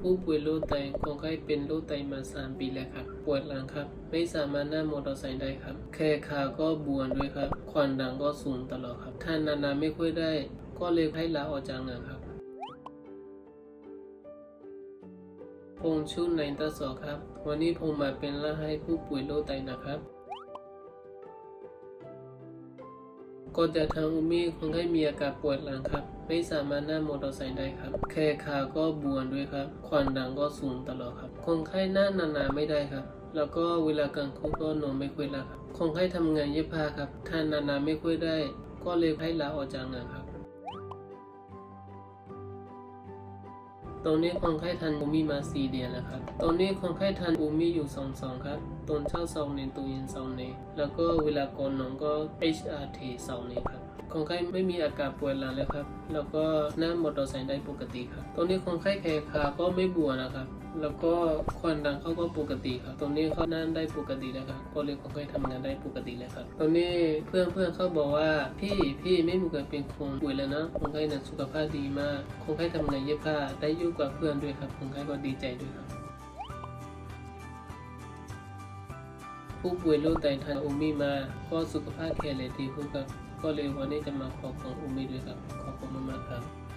ผู้ป่วยโรคไตคนไข้เป็นโรคไตมา 3 ปีแล้วครับ ปวดหลังครับ ไม่สามารถนั่งมอเตอร์ไซค์ได้ครับแขนขาก็บวมด้วยครับ ความดันก็สูงตลอดครับทานนานๆไม่ค่อยได้ ก็เลยให้ลาออกจากงานครับผมชื่อนายตาสอครับ วันนี้ผมมาเป็นล่าให้ผู้ป่วยโรคไตนะครับ ก่อนจะทำอุมิคนไข้มีอาการปวดหลังครับ ไม่สามารถนั่งมอเตอร์ไซค์ได้ครับ แค่ขาก็บวมด้วยครับความดังก็สูงตลอดครับ คนไข้นั่งนานๆไม่ได้ครับ แล้วก็เวลากลางคืนก็นอนไม่ค่อยหลับครับคนไข้ทำงานเย็บผ้าครับทานนานๆไม่ค่อยได้ ก็เลยให้ลาออกจากงานครับ ตอนนี้คนไข้ทันอูมิมาสี่เดือนแล้วครับ ตอนนี้คนไข้ทันอูมิอยู่สองสองครับตอนเช้าสองเนตัวเย็นสองเนแล้วก็เวลาก่อนนอนก็ HRT สองหนึ่งครับ คนไข้ไม่มีอาการปวดหลังแล้วครับ แล้วก็นั่งมอเตอร์ไซค์ได้ปกติครับตอนนี้คนไข้แขนขาก็ไม่บวมนะครับ แล้วก็ความดันเขาก็ปกติครับตอนนี้เขานั่งได้ปกติแล้วครับก็เลยคนไข้ทำงานได้ปกติแล้วครับตอนนี้เพื่อนเพื่อนเขาบอกว่าพี่พี่ไม่เหมือนเป็นคนป่วยแล้วนะคนไข้น่ะสุขภาพดีมากคนไข้ทำงานเย็บผ้าได้ยู่กับเพื่อนด้วยครับคนไข้ก็ดีใจด้วยครับ ผู้ป่วยโรคไตทานอุมิมาก็สุขภาพแข็งแรงดีครับก็เลยวันนี้จะมาขอของอุมิด้วยครับ ขอบคุณมากๆครับ